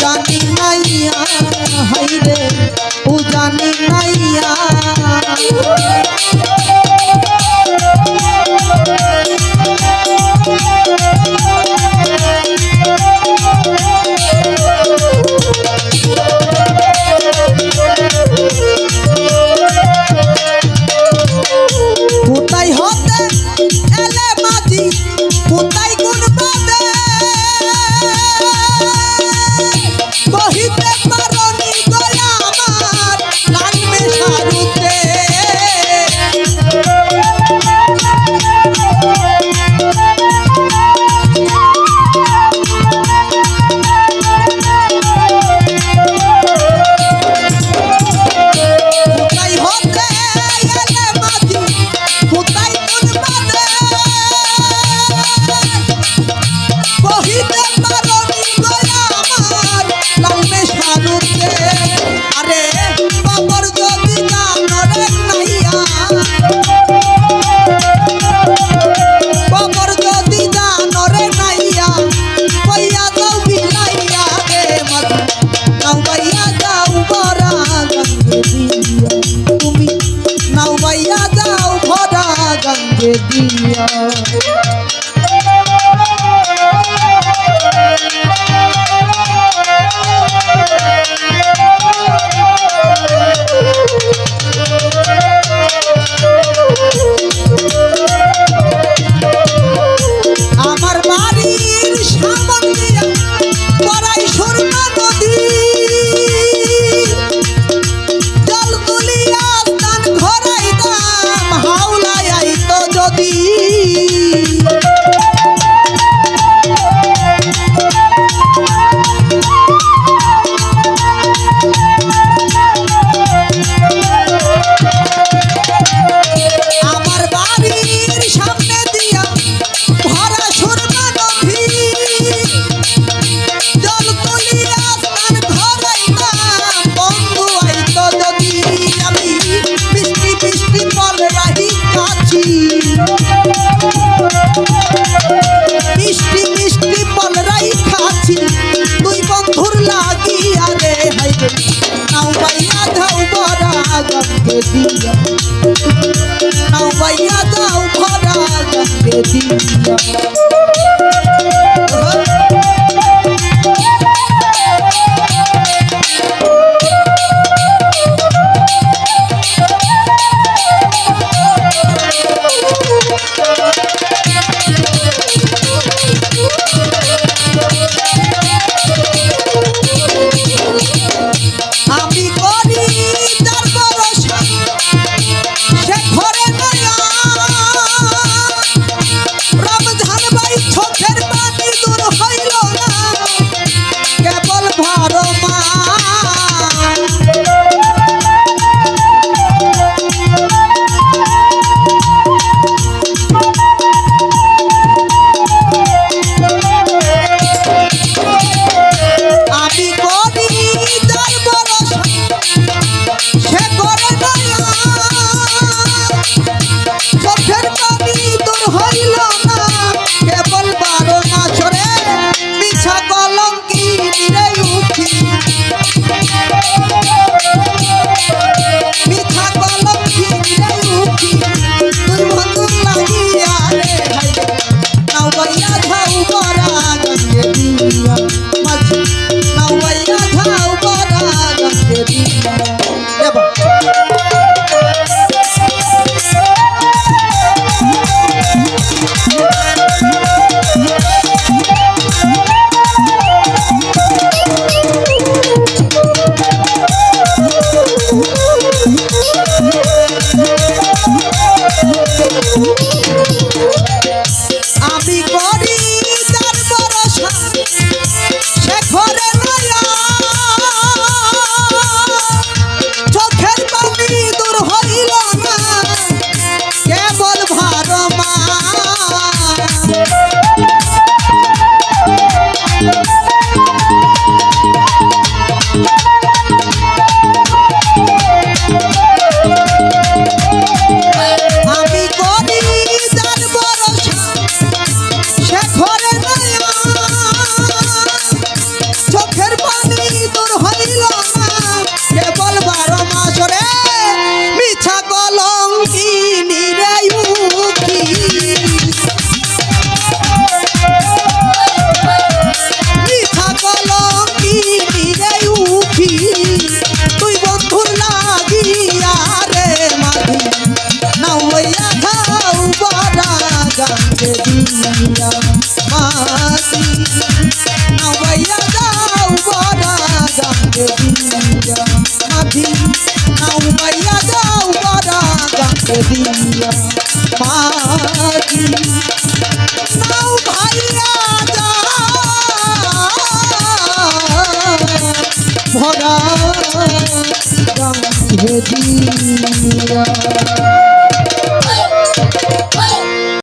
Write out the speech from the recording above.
জানি নাই হাইরে ও জানি নাই দিয়া দিয়া নাও বাইয়া দাও ভরা গানে দিয়া গাঙ্গে দিয়া